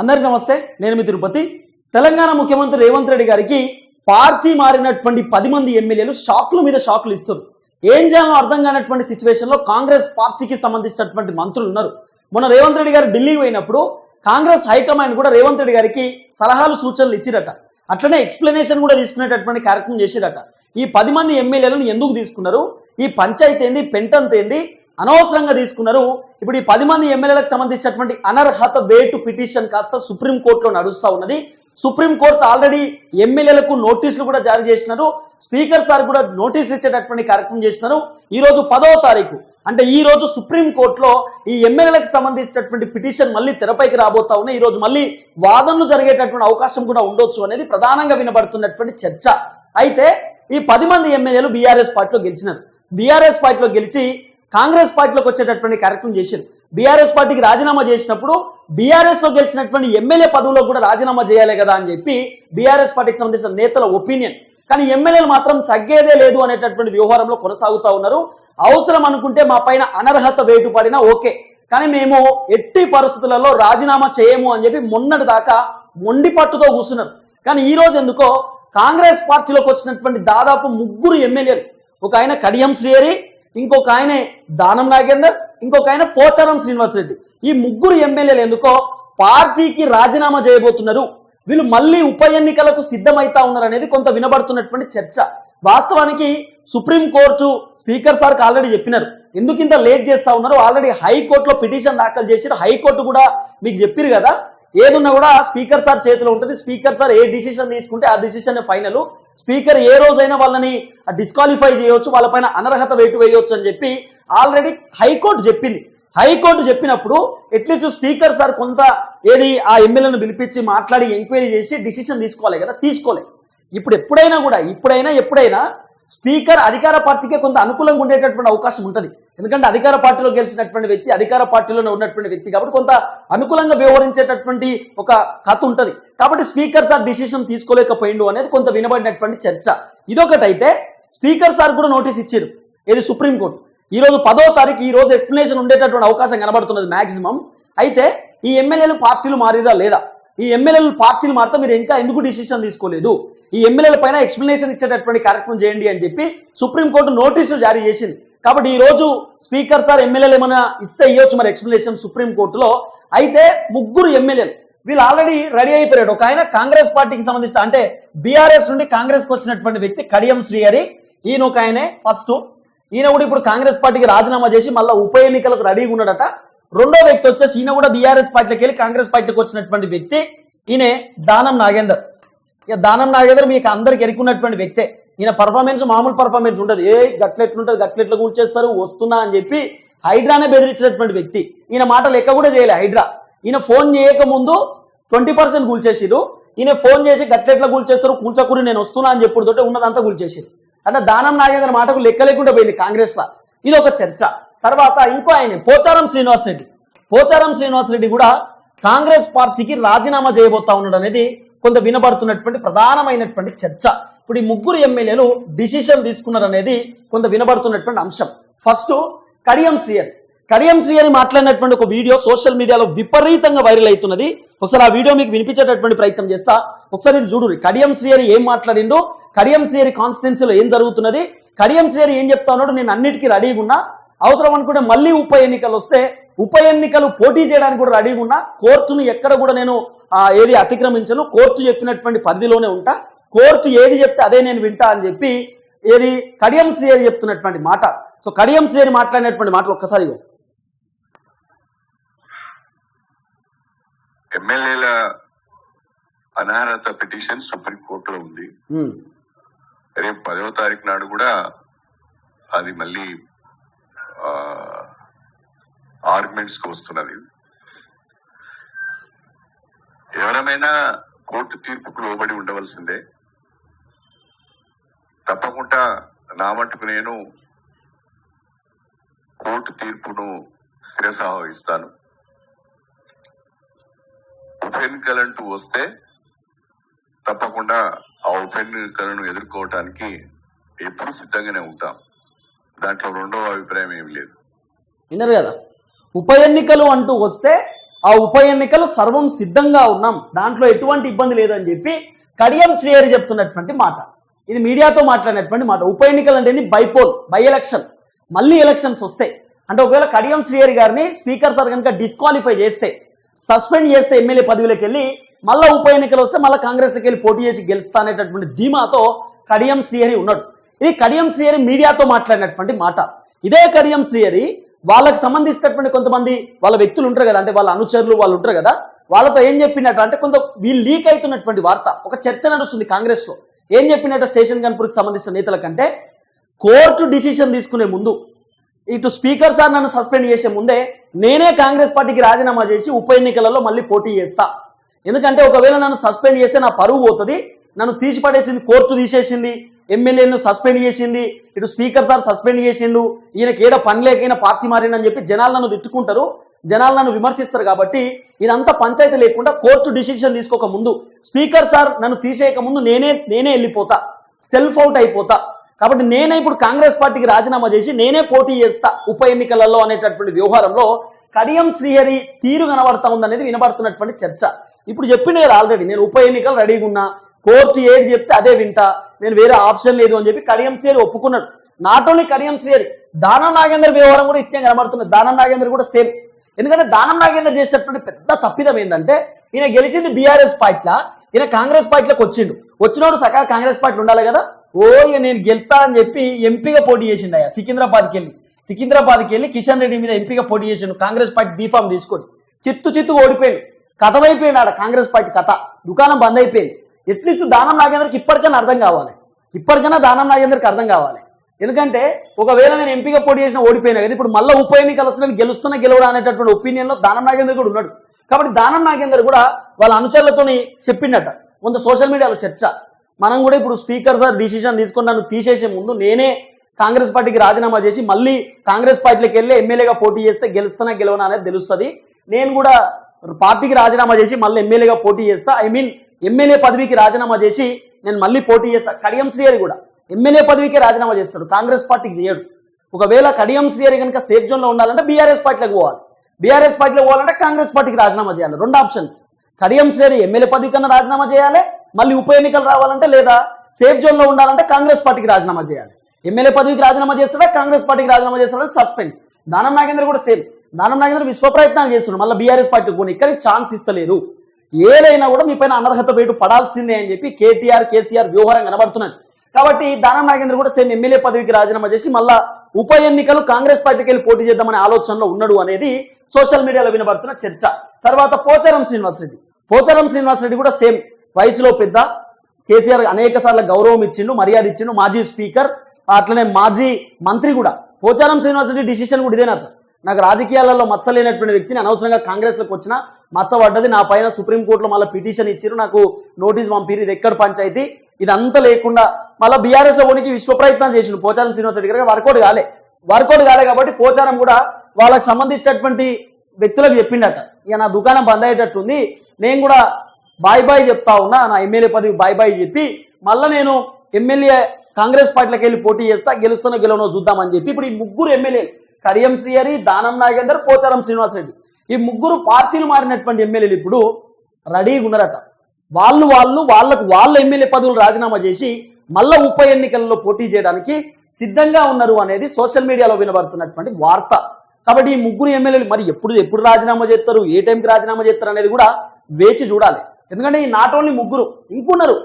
అందరికి నమస్తే నేను మీ తిరుపతి. తెలంగాణ ముఖ్యమంత్రి రేవంత్ రెడ్డి గారికి పార్టీ మారినటువంటి పది మంది ఎమ్మెల్యేలు షాక్ల మీద షాక్లు ఇస్తారు ఏం చేయాలో అర్థం కానటువంటి సిచ్యువేషన్లో కాంగ్రెస్ పార్టీకి సంబంధించినటువంటి మంత్రులు ఉన్నారు. మొన్న రేవంత్ రెడ్డి గారు ఢిల్లీ పోయినప్పుడు కాంగ్రెస్ హైకమాండ్ కూడా రేవంత్ రెడ్డి గారికి సలహాలు సూచనలు ఇచ్చిరట. అట్లనే ఎక్స్ప్లెనేషన్ కూడా తీసుకునేటటువంటి కార్యక్రమం చేసిరట. ఈ పది మంది ఎమ్మెల్యేలను ఎందుకు తీసుకున్నారు? ఈ పంచాయతీ ఏంది? పెంటంత ఏంది? అనవసరంగా తీసుకున్నారు. ఇప్పుడు ఈ పది మంది ఎమ్మెల్యేలకు సంబంధించినటువంటి అనర్హత వేటు పిటిషన్ కాస్త సుప్రీం కోర్టులో ఉన్నది. సుప్రీం కోర్టు ఆల్రెడీ ఎమ్మెల్యేలకు నోటీసులు కూడా జారీ చేసినారు. స్పీకర్ సార్ కూడా నోటీసులు ఇచ్చేటటువంటి కార్యక్రమం చేసినారు. ఈరోజు పదో తారీఖు. అంటే ఈ రోజు సుప్రీంకోర్టులో ఈ ఎమ్మెల్యేలకు సంబంధించినటువంటి పిటిషన్ మళ్ళీ తెరపైకి రాబోతా ఉన్నాయి. ఈరోజు మళ్ళీ వాదనలు జరిగేటటువంటి అవకాశం కూడా ఉండొచ్చు అనేది ప్రధానంగా వినబడుతున్నటువంటి చర్చ. అయితే ఈ పది మంది ఎమ్మెల్యేలు బీఆర్ఎస్ పార్టీలో గెలిచినారు. బీఆర్ఎస్ పార్టీలో గెలిచి కాంగ్రెస్ పార్టీలోకి వచ్చేటటువంటి కార్యక్రమం చేశారు. బీఆర్ఎస్ పార్టీకి రాజీనామా చేసినప్పుడు బీఆర్ఎస్లో గెలిచినటువంటి ఎమ్మెల్యే పదవులో కూడా రాజీనామా చేయాలి కదా అని చెప్పి బీఆర్ఎస్ పార్టీకి సంబంధించిన నేతల ఒపీనియన్. కానీ ఎమ్మెల్యేలు మాత్రం తగ్గేదే లేదు అనేటటువంటి వ్యవహారంలో కొనసాగుతా ఉన్నారు. అవసరం అనుకుంటే మా పైన అనర్హత వేటు పడినా ఓకే. కానీ మేము ఎట్టి పరిస్థితులలో రాజీనామా చేయము అని చెప్పి మొన్నటి దాకా మొండి పట్టుతో కూర్చున్నారు. కానీ ఈ రోజు ఎందుకో కాంగ్రెస్ పార్టీలోకి వచ్చినటువంటి దాదాపు ముగ్గురు ఎమ్మెల్యేలు. ఒక ఆయన కడియం శ్రీహరి ఇంకొక ఆయనే దానం నాగేందర్ ఇంకొక ఆయన పోచారం శ్రీనివాస్ రెడ్డి ఈ ముగ్గురు ఎమ్మెల్యేలు ఎందుకో పార్టీకి రాజీనామా చేయబోతున్నారు. వీళ్ళు మళ్ళీ ఉప ఎన్నికలకు సిద్ధమైతా ఉన్నారు అనేది కొంత వినబడుతున్నటువంటి చర్చ. వాస్తవానికి సుప్రీం కోర్టు స్పీకర్ సార్కి ఆల్రెడీ చెప్పినారు. ఎందుకు ఇంత లేట్ చేస్తా ఉన్నారు ఆల్రెడీ హైకోర్టులో పిటిషన్ దాఖలు చేసిరు హైకోర్టు కూడా మీకు చెప్పిరు కదా. ఏదున్నా కూడా స్పీకర్ సార్ చేతిలో ఉంటుంది. స్పీకర్ సార్ ఏ డిసిషన్ తీసుకుంటే ఆ డిసిషన్ ఫైనల్. స్పీకర్ ఏ రోజైనా వాళ్ళని డిస్క్వాలిఫై చేయవచ్చు వాళ్ళపైన అనర్హత వేటు వేయవచ్చు అని చెప్పి ఆల్రెడీ హైకోర్టు చెప్పింది. హైకోర్టు చెప్పినప్పుడు ఎట్లీస్ట్ స్పీకర్ సార్ కొంత ఏది ఆ ఎమ్మెల్యేను పిలిపించి మాట్లాడి ఎంక్వైరీ చేసి డిసిషన్ తీసుకోవాలి కదా? తీసుకోలే. ఇప్పుడు ఎప్పుడైనా కూడా ఇప్పుడైనా ఎప్పుడైనా స్పీకర్ అధికార పార్టీకే కొంత అనుకూలంగా ఉండేటటువంటి అవకాశం ఉంటుంది. ఎందుకంటే అధికార పార్టీలో గెలిచినటువంటి వ్యక్తి అధికార పార్టీలోనే ఉన్నటువంటి వ్యక్తి కాబట్టి కొంత అనుకూలంగా వ్యవహరించేటటువంటి ఒక కథ ఉంటుంది. కాబట్టి స్పీకర్ సార్ డిసిషన్ తీసుకోలేకపోయిండు అనేది కొంత వినబడినటువంటి చర్చ. ఇదొకటైతే స్పీకర్ సార్ కూడా నోటీస్ ఇచ్చారు ఇది సుప్రీంకోర్టు ఈ రోజు పదో తారీఖు ఈ రోజు ఎక్స్ప్లెనేషన్ ఉండేటటువంటి అవకాశం కనబడుతున్నది మాక్సిమం. అయితే ఈ ఎమ్మెల్యేలు పార్టీలు మారిరా లేదా? ఈ ఎమ్మెల్యేలు పార్టీలు మారితే మీరు ఇంకా ఎందుకు డిసిషన్ తీసుకోలేదు? ఈ ఎమ్మెల్యేల పైన ఎక్స్ప్లెనేషన్ ఇచ్చేటటువంటి కార్యక్రమం చేయండి అని చెప్పి సుప్రీంకోర్టు నోటీసులు జారీ చేసింది. కాబట్టి ఈ రోజు స్పీకర్ సార్ ఎమ్మెల్యేలు ఏమైనా ఇస్తే ఇవ్వచ్చు మరి ఎక్స్ప్లెనేషన్ సుప్రీంకోర్టులో అయితే ముగ్గురు ఎమ్మెల్యేలు వీళ్ళు ఆల్రెడీ రెడీ అయిపోయాడు ఒక ఆయన కాంగ్రెస్ పార్టీకి సంబంధించిన అంటే బీఆర్ఎస్ నుండి కాంగ్రెస్కి వచ్చినటువంటి వ్యక్తి కడియం శ్రీహరి ఈయన ఒక ఆయనే ఫస్ట్. ఈయన కూడా ఇప్పుడు కాంగ్రెస్ పార్టీకి రాజీనామా చేసి మళ్ళీ ఉప ఎన్నికలకు రెడీగా ఉన్నాడట. రెండో వ్యక్తి వచ్చేసి ఈయన కూడా బీఆర్ఎస్ పార్టీకి వెళ్ళి కాంగ్రెస్ పార్టీకి వచ్చినటువంటి వ్యక్తి ఈయన దానం నాగేందర్. ఇక దానం నాగేందర్ మీకు అందరికి ఎరుకున్నటువంటి వ్యక్తే. ఈయన పర్ఫార్మెన్స్ మామూలు పర్ఫార్మెన్స్ ఉండదు. ఏ గట్లెట్లుంటుంది గట్లెట్లు కూల్చేస్తారు వస్తున్నా అని చెప్పి హైడ్రానే బెదిరించినటువంటి వ్యక్తి. ఈయన మాట లెక్క కూడా చేయలే హైడ్రా. ఈయన ఫోన్ చేయకముందు ట్వంటీ పర్సెంట్ కూల్చేసిరు ఈయన ఫోన్ చేసి గట్లెట్ల కూల్చేస్తారు కూల్చకూరి నేను వస్తున్నా అని చెప్పుడు తోటే ఉన్నదంతా కూల్చేసిరు అంటే దానం నాగేంద్ర మాటకు లెక్క లేకుండా పోయింది కాంగ్రెస్ లా ఇది ఒక చర్చ. తర్వాత ఇంకో ఆయన పోచారం శ్రీనివాస్ రెడ్డి. పోచారం శ్రీనివాస్ రెడ్డి కూడా కాంగ్రెస్ పార్టీకి రాజీనామా చేయబోతా ఉన్నాడు అనేది కొంత వినబడుతున్నటువంటి ప్రధానమైనటువంటి చర్చ. ఇప్పుడు ఈ ముగ్గురు ఎమ్మెల్యేలు డిసిషన్ తీసుకున్నారు అనేది కొంత వినబడుతున్నటువంటి అంశం. ఫస్ట్ కడియం శ్రీయర్ కడియం శ్రీయర్ మాట్లాడినటువంటి ఒక వీడియో సోషల్ మీడియాలో విపరీతంగా వైరల్ అవుతున్నది. ఒకసారి ఆ వీడియో మీకు వినిపించేటటువంటి ప్రయత్నం చేస్తా. ఒకసారి ఇది చూడు. కడియం శ్రీయరి ఏం మాట్లాడిందో కడియం శ్రీయరి కాన్స్టిట్యున్సీలో ఏం జరుగుతున్నది కడియం శ్రీయరి ఏం చెప్తా ఉన్నాడు నేను అన్నిటికీ రెడీగా ఉన్నా. అవసరం అనుకుంటే మళ్ళీ ఉప ఎన్నికలు వస్తే ఉప ఎన్నికలు పోటీ చేయడానికి కూడా రెడీగా ఉన్నా. కోర్టును ఎక్కడ కూడా నేను ఏది అతిక్రమించను. కోర్టు చెప్పినటువంటి పరిధిలోనే ఉంటా. కోర్టు ఏది చెప్తే అదే నేను వింటా అని చెప్పి ఏది కడియం శ్రీయరి చెప్తున్నటువంటి మాట. సో కడియం శ్రీయరి మాట్లాడినటువంటి మాటలు ఒక్కసారి. ఎమ్మెల్యేల అనర్హత పిటిషన్ సుప్రీం కోర్టులో ఉంది రేపు పదవ తారీఖు నాడు కూడా అది మళ్ళీ ఆర్గ్యుమెంట్స్కి వస్తున్నది. ఎవరమైనా కోర్టు తీర్పుకు లోబడి ఉండవలసిందే. తప్పకుండా నా మటుకు నేను కోర్టు తీర్పును శిరసావహిస్తాను. ఉప ఎన్నికలంటూ వస్తే తప్పకుండా ఆ ఉప ఎన్నికలను ఎదుర్కోవటానికి ఎప్పుడు సిద్ధంగానే ఉంటాం. దాంట్లో రెండవ అభిప్రాయం ఏమి లేదు. విన్నారు కదా? ఉప ఎన్నికలు అంటూ వస్తే ఆ ఉప ఎన్నికలు సర్వం సిద్ధంగా ఉన్నాం. దాంట్లో ఎటువంటి ఇబ్బంది లేదని చెప్పి కడియం శ్రేయర్ చెప్తున్నటువంటి మాట. ఇది మీడియాతో మాట్లాడినటువంటి మాట. ఉప ఎన్నికలు అంటే బైపోల్ బై ఎలక్షన్ మళ్ళీ ఎలక్షన్స్ వస్తాయి. అంటే ఒకవేళ కడియం శ్రీహరి గారిని స్పీకర్ సార్ కనుక డిస్క్వాలిఫై చేస్తే సస్పెండ్ చేస్తే ఎమ్మెల్యే పదవిలోకి వెళ్ళి మళ్ళీ ఉప ఎన్నికలు వస్తే మళ్ళీ కాంగ్రెస్లోకి వెళ్ళి పోటీ చేసి గెలుస్తా అనేటటువంటి ధీమాతో కడియం శ్రీహరి ఉన్నాడు. ఇది కడియం శ్రీహరి మీడియాతో మాట్లాడినటువంటి మాట. ఇదే కడియం శ్రీహరి వాళ్ళకి సంబంధించినటువంటి కొంతమంది వాళ్ళ వ్యక్తులు ఉంటారు కదా అంటే వాళ్ళ అనుచరులు వాళ్ళు ఉంటారు కదా వాళ్ళతో ఏం చెప్పినట్టు అంటే కొంత వీళ్ళు లీక్ అవుతున్నటువంటి వార్త ఒక చర్చ నడుస్తుంది కాంగ్రెస్లో. ఏం చెప్పినట్టు స్టేషన్ కన్పూర్కి సంబంధించిన నేతల కంటే కోర్టు డిసిషన్ తీసుకునే ముందు ఇటు స్పీకర్ సార్ నన్ను సస్పెండ్ చేసే ముందే నేనే కాంగ్రెస్ పార్టీకి రాజీనామా చేసి ఉప ఎన్నికలలో మళ్ళీ పోటీ చేస్తా. ఎందుకంటే ఒకవేళ నన్ను సస్పెండ్ చేస్తే నా పరువు పోతుంది నన్ను తీసిపడేసింది కోర్టు తీసేసింది ఎమ్మెల్యేను సస్పెండ్ చేసింది ఇటు స్పీకర్ సార్ సస్పెండ్ చేసిండు ఈయనకి ఏడ పని లేకైనా పార్టీ మారిండని చెప్పి జనాలు నన్ను తిట్టుకుంటారు. జనాలు నన్ను విమర్శిస్తారు కాబట్టి ఇదంతా పంచాయతీ లేకుండా కోర్టు డిసిషన్ తీసుకోక ముందు. స్పీకర్ సార్ నన్ను తీసేయక ముందు నేనే నేనే వెళ్ళిపోతా. సెల్ఫ్ అవుట్ అయిపోతా. కాబట్టి నేనే ఇప్పుడు కాంగ్రెస్ పార్టీకి రాజీనామా చేసి నేనే పోటీ చేస్తా ఉప ఎన్నికలలో అనేటటువంటి వ్యవహారంలో. కడియం శ్రీహరి తీరు కనబడతా ఉందనేది వినబడుతున్నటువంటి చర్చ. ఇప్పుడు చెప్పిన కదా ఆల్రెడీ నేను ఉప ఎన్నికలు రెడీగా ఉన్నా. కోర్టు ఏది చెప్తే అదే వింటా. నేను వేరే ఆప్షన్ లేదు అని చెప్పి కడియం శ్రీహరి ఒప్పుకున్నాడు. నాట్ ఓన్లీ కడియం శ్రీహరి దానా నాగేందర్ వ్యవహారం కూడా ఇట్టే కనబడుతున్నది దానా నాగేందర్ కూడా సేమ్. ఎందుకంటే దానం నాగేంద్ర చేసేటువంటి పెద్ద తప్పిదం ఏంటంటే ఈయన గెలిచింది బీఆర్ఎస్ పార్టీలా ఈయన కాంగ్రెస్ పార్టీలోకి వచ్చిండు. వచ్చినోడు సకా కాంగ్రెస్ పార్టీ ఉండాలి కదా? ఓ నేను గెలుతా అని చెప్పి ఎంపీగా పోటీ చేసిండు అయ్యా సికింద్రాబాద్కి వెళ్ళి. సికింద్రాబాద్కి వెళ్ళి కిషన్ రెడ్డి మీద ఎంపీగా పోటీ చేసిండు కాంగ్రెస్ పార్టీ బీఫామ్ తీసుకొని. చిత్తు చిత్తు ఓడిపోయాడు. కథమైపోయాడు ఆడ కాంగ్రెస్ పార్టీ కథ. దుకాణం బంద్ అయిపోయింది. ఎట్లీస్ట్ దానం నాగేంద్రకి ఇప్పటికైనా అర్థం కావాలి. ఇప్పటికైనా దానం నాగేంద్రకి అర్థం కావాలి. ఎందుకంటే ఒకవేళ నేను ఎంపీగా పోటీ చేసిన ఓడిపోయినా కదా. ఇప్పుడు మళ్ళీ ఉప ఎన్నికలు వస్తున్నాను గెలుస్తున్నా గెలవడా అనేటటువంటి ఒపీనియన్లో దానం నాగేందర్ కూడా ఉన్నాడు. కాబట్టి దానం నాగేందర్ కూడా వాళ్ళ అనుచరులతో చెప్పిండట. కొంత సోషల్ మీడియాలో చర్చ. మనం కూడా ఇప్పుడు స్పీకర్ సార్ డిసిషన్ తీసుకొని నన్ను తీసేసే ముందు నేనే కాంగ్రెస్ పార్టీకి రాజీనామా చేసి మళ్ళీ కాంగ్రెస్ పార్టీలోకి వెళ్ళి ఎమ్మెల్యేగా పోటీ చేస్తే గెలుస్తున్నా గెలవనా అనేది తెలుస్తుంది. నేను కూడా పార్టీకి రాజీనామా చేసి మళ్ళీ ఎమ్మెల్యేగా పోటీ చేస్తా. ఐ మీన్ ఎమ్మెల్యే పదవికి రాజీనామా చేసి నేను మళ్ళీ పోటీ చేస్తా. కడియం శ్రీ కూడా. ఎమ్మెల్యే పదవికి రాజీనామా చేస్తాడు కాంగ్రెస్ పార్టీకి చేయడు. ఒకవేళ కడియం శ్రీహరి కనుక సేఫ్ జోన్లో ఉండాలంటే బీఆర్ఎస్ పార్టీలోకి పోవాలి. బీఆర్ఎస్ పార్టీలో పోవాలంటే కాంగ్రెస్ పార్టీకి రాజీనామా చేయాలి. రెండు ఆప్షన్స్ కడియం శ్రీహరి ఎమ్మెల్యే పదవి కన్నా రాజీనామా చేయాలి మళ్ళీ ఉప ఎన్నికలు రావాలంటే లేదా సేఫ్ జోన్లో ఉండాలంటే కాంగ్రెస్ పార్టీకి రాజీనామా చేయాలి. ఎమ్మెల్యే పదవికి రాజీనామా చేస్తాడా కాంగ్రెస్ పార్టీకి రాజీనామా చేస్తాడా సస్పెన్స్ దానం నాగేంద్ర కూడా సేమ్ దానం నాగేంద్ర విశ్వ ప్రయత్నాలు చేస్తున్నాడు మళ్ళీ బీఆర్ఎస్ పార్టీకి పోనీ. ఇక్కడికి ఛాన్స్ ఇస్తలేరు. ఏదైనా కూడా మీ పైన అనర్హత పేటు పడాల్సిందే అని చెప్పి కేటీఆర్ కేసీఆర్ వ్యూహారం కనబడుతున్నది కాబట్టి దానం నాగేంద్ర కూడా సేమ్ ఎమ్మెల్యే పదవికి రాజీనామా చేసి మళ్ళా ఉప ఎన్నికలు కాంగ్రెస్ పార్టీకి వెళ్ళి పోటీ చేద్దామనే ఆలోచనలో ఉన్నాడు అనేది సోషల్ మీడియాలో వినబడుతున్న చర్చ. తర్వాత పోచారం శ్రీనివాసరెడ్డి పోచారం శ్రీనివాసరెడ్డి కూడా సేమ్ వయసులో పెద్ద. కేసీఆర్ అనేక సార్లు గౌరవం ఇచ్చిండు మర్యాద ఇచ్చిండు. మాజీ స్పీకర్ అట్లనే మాజీ మంత్రి కూడా. పోచారం శ్రీనివాసరెడ్డి డిసిషన్ కూడా ఇదేనట నాకు రాజకీయాలలో మచ్చలేనటువంటి వ్యక్తిని అనవసరంగా కాంగ్రెస్లోకి వచ్చిన మచ్చ పడ్డది నా పైన సుప్రీంకోర్టులో మళ్ళీ పిటిషన్ ఇచ్చారు నాకు నోటీస్ పంపిరు ఇది ఎక్కడ పంచాయతీ? ఇదంతా లేకుండా మళ్ళీ బీఆర్ఎస్లో ఉనికి విశ్వ ప్రయత్నం చేసిండు. పోచారం శ్రీనివాసరెడ్డి గారికి వర్కౌట్ కాలే. వర్కౌట్ కాలే కాబట్టి పోచారం కూడా వాళ్ళకి సంబంధించినటువంటి వ్యక్తులకు చెప్పిండట. ఇక నా దుకాణం బంద్ అయ్యేటట్టుంది. నేను కూడా బాయ్ బాయ్ చెప్తా ఉన్నా. నా ఎమ్మెల్యే పదవి బాయ్ బాయ్ చెప్పి మళ్ళీ నేను ఎమ్మెల్యే కాంగ్రెస్ పార్టీలోకి వెళ్ళి పోటీ చేస్తా గెలుస్తానో గెలవనో చూద్దామని చెప్పి ఇప్పుడు ఈ ముగ్గురు ఎమ్మెల్యేలు కడియం శ్రీహరి దానం నాగేందర్ పోచారం శ్రీనివాసరెడ్డి ఈ ముగ్గురు పార్టీలు మారినటువంటి ఎమ్మెల్యేలు ఇప్పుడు రెడీగా ఉన్నారట. వాళ్ళు వాళ్ళు వాళ్ళకు వాళ్ళ ఎమ్మెల్యే పదవులు రాజీనామా చేసి మళ్ళా ఉప ఎన్నికల్లో పోటీ చేయడానికి సిద్ధంగా ఉన్నారు అనేది సోషల్ మీడియాలో వినబడుతున్నటువంటి వార్త. కాబట్టి ఈ ముగ్గురు ఎమ్మెల్యేలు మరి ఎప్పుడు ఎప్పుడు రాజీనామా చేస్తారు ఏ టైంకి రాజీనామా చేస్తారు అనేది కూడా వేచి చూడాలి. ఎందుకంటే ఈ నాట్ ఓన్లీ ముగ్గురు ఇంకున్నారు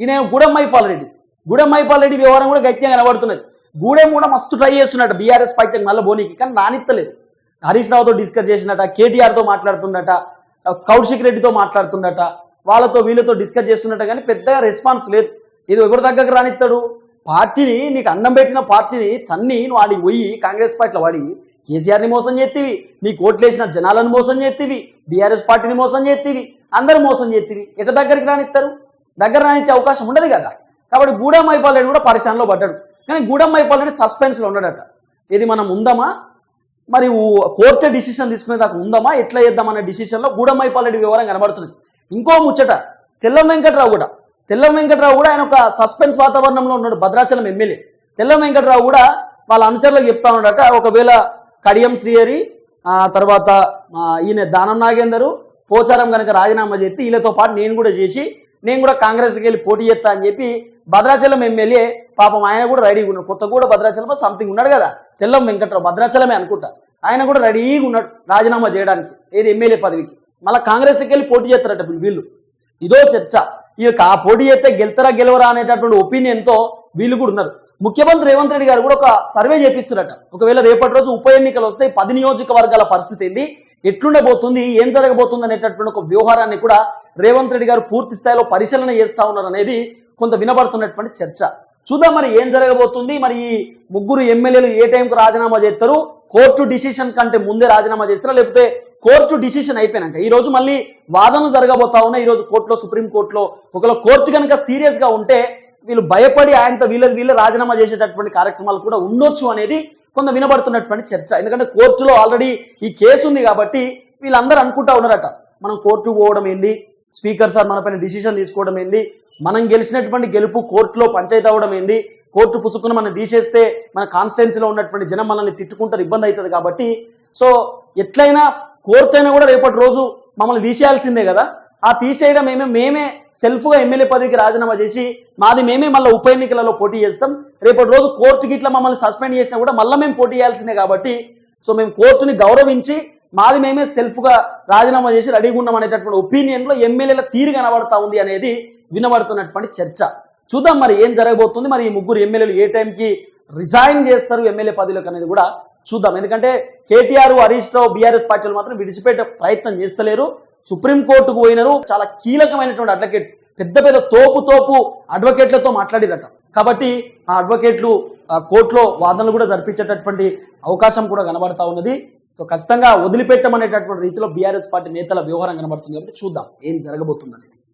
ఈయన గూడెం మైపాల్ రెడ్డి. గూడెం మైపాల్ రెడ్డి వ్యవహారం కూడా గట్టిగా కనబడుతున్నది. గూడెం కూడా మస్తు ట్రై చేస్తున్నట్టు బీఆర్ఎస్ పార్టీ మళ్ళీ బోనీకి కానీ నానిత్తలేదు హరీష్ రావుతో డిస్కస్ చేసినట కేటీఆర్తో మాట్లాడుతున్నట కౌశిక్ రెడ్డితో మాట్లాడుతున్నట వాళ్ళతో వీళ్ళతో డిస్కస్ చేస్తున్నట్ట కానీ పెద్దగా రెస్పాన్స్ లేదు. ఇది ఎవరి దగ్గరకు రానిస్తాడు? పార్టీని నీకు అన్నం పెట్టిన పార్టీని తన్ని నువ్వు ఆడికి పోయి కాంగ్రెస్ పార్టీలో వాడి కేసీఆర్ని మోసం చేస్తేవి నీ కోట్లేసిన జనాలను మోసం చేస్తేవి బీఆర్ఎస్ పార్టీని మోసం చేస్తేవి అందరు మోసం చేస్తేవి ఎట దగ్గరికి రానిస్తారు? దగ్గర రానిచ్చే అవకాశం ఉండదు కదా. కాబట్టి గూడెం అయిపోలేడు కూడా పరిశానలో పడ్డాడు. కానీ గూడెం అయిపోలేడు సస్పెన్స్లో ఉన్నాడట. ఇది మనం ఉందామా? మరి కోర్టు డిసిషన్ తీసుకునే దాకా ఉందామా? ఎట్లా చేద్దామనే డిసిషన్లో డిసిషన్లో అయిపోలేడు వివరం కనబడుతుంది. ఇంకో ముచ్చట తెల్ల వెంకట్రావు కూడా తెల్లం వెంకట్రావు కూడా ఆయన ఒక సస్పెన్స్ వాతావరణంలో ఉన్నాడు భద్రాచలం ఎమ్మెల్యే. తెల్లం వెంకట్రావు కూడా వాళ్ళ అనుచరులకు చెప్తా ఉన్నాడట ఒకవేళ కడియం శ్రీహరి ఆ తర్వాత ఈయన దానం నాగేందరు పోచారం కనుక రాజీనామా చేస్తే వీళ్ళతో పాటు నేను కూడా చేసి నేను కూడా కాంగ్రెస్కి వెళ్ళి పోటీ చేస్తా అని చెప్పి భద్రాచలం ఎమ్మెల్యే పాపం ఆయన కూడా రెడీగా ఉన్నాడు కొత్త కూడా భద్రాచలం సంథింగ్ ఉన్నాడు కదా తెల్లం వెంకట్రావు భద్రాచలమే అనుకుంటా. ఆయన కూడా రెడీగా ఉన్నాడు రాజీనామా చేయడానికి ఏది ఎమ్మెల్యే పదవికి. మళ్ళీ కాంగ్రెస్కి వెళ్ళి పోటీ చేస్తారట వీళ్ళు. ఇదో చర్చ. ఇక ఆ పోటీ చేస్తే గెలుతారా గెలవరా అనేటటువంటి ఒపీనియన్తో వీళ్ళు కూడా ఉన్నారు. ముఖ్యమంత్రి రేవంత్ రెడ్డి గారు కూడా ఒక సర్వే చేపిస్తున్నారట. ఒకవేళ రేపటి రోజు ఉప ఎన్నికలు వస్తే పది నియోజకవర్గాల పరిస్థితి ఏంది? ఎట్లుండబోతుంది? ఏం జరగబోతుంది అనేటటువంటి ఒక వ్యవహారాన్ని కూడా రేవంత్ రెడ్డి గారు పూర్తి స్థాయిలో పరిశీలన చేస్తా ఉన్నారు అనేది కొంత వినబడుతున్నటువంటి చర్చ. చూద్దాం మరి ఏం జరగబోతుంది? మరి ఈ ముగ్గురు ఎమ్మెల్యేలు ఏ టైంకు రాజీనామా చేస్తారు? కోర్టు డిసిషన్ కంటే ముందే రాజీనామా చేస్తారా? లేకపోతే కోర్టు డిసిషన్ అయిపోయినాక ఈ రోజు మళ్ళీ వాదనలు జరగబోతా ఉన్నాయి. ఈ రోజు కోర్టులో సుప్రీం కోర్టులో ఒకవేళ కోర్టు కనుక సీరియస్గా ఉంటే వీళ్ళు భయపడి ఆయనతో వీళ్ళ వీళ్ళ రాజీనామా చేసేటటువంటి కార్యక్రమాలు కూడా ఉండొచ్చు అనేది కొంత వినబడుతున్నటువంటి చర్చ. ఎందుకంటే కోర్టులో ఆల్రెడీ ఈ కేసు ఉంది కాబట్టి వీళ్ళందరూ అనుకుంటా ఉన్నారట మనం కోర్టు పోవడం ఏంది? స్పీకర్ సార్ మన పైన డిసిషన్ తీసుకోవడం ఏంది? మనం గెలిచినటువంటి గెలుపు కోర్టులో పంచాయతీ అవ్వడం ఏంది? కోర్టు పుసుకుని మనం తీసేస్తే మన కాన్స్టిట్యున్సీలో ఉన్నటువంటి జనం మనల్ని తిట్టుకుంటారు ఇబ్బంది అవుతుంది కాబట్టి. సో ఎట్లయినా కోర్టైనా కూడా రేపటి రోజు మమ్మల్ని తీసేయాల్సిందే కదా. ఆ తీసేయడం మేమే మేమే సెల్ఫ్గా ఎమ్మెల్యే పదవికి రాజీనామా చేసి మాది మేమే మళ్ళీ ఉప ఎన్నికలలో పోటీ చేస్తాం. రేపటి రోజు కోర్టుకి ఇట్లా మమ్మల్ని సస్పెండ్ చేసినా కూడా మళ్ళీ మేము పోటీ చేయాల్సిందే కాబట్టి సో మేము కోర్టుని గౌరవించి మాది మేమే సెల్ఫ్గా రాజీనామా చేసి రెడీగా ఉన్నాం అనేటటువంటి ఒపీనియన్లో ఎమ్మెల్యేల తీరు కనబడతా ఉంది అనేది వినబడుతున్నటువంటి చర్చ. చూద్దాం మరి ఏం జరగబోతుంది. మరి ఈ ముగ్గురు ఎమ్మెల్యేలు ఏ టైంకి రిజైన్ చేస్తారు ఎమ్మెల్యే పదవిలోకి అనేది కూడా చూద్దాం. ఎందుకంటే కేటీఆర్ హరీష్ రావు బీఆర్ఎస్ పార్టీలు మాత్రం విడిచిపెట్టే ప్రయత్నం చేస్తలేరు. సుప్రీంకోర్టుకు పోయినారు. చాలా కీలకమైనటువంటి అడ్వకేట్ పెద్ద పెద్ద తోపు తోపు అడ్వకేట్లతో మాట్లాడిరట. కాబట్టి ఆ అడ్వకేట్లు కోర్టులో వాదనలు కూడా జరిపించేటటువంటి అవకాశం కూడా కనబడతా ఉన్నది. సో ఖచ్చితంగా వదిలిపెట్టమనేటటువంటి రీతిలో బీఆర్ఎస్ పార్టీ నేతల వ్యవహారం కనబడుతుంది. కాబట్టి చూద్దాం ఏం జరగబోతుంది అనేది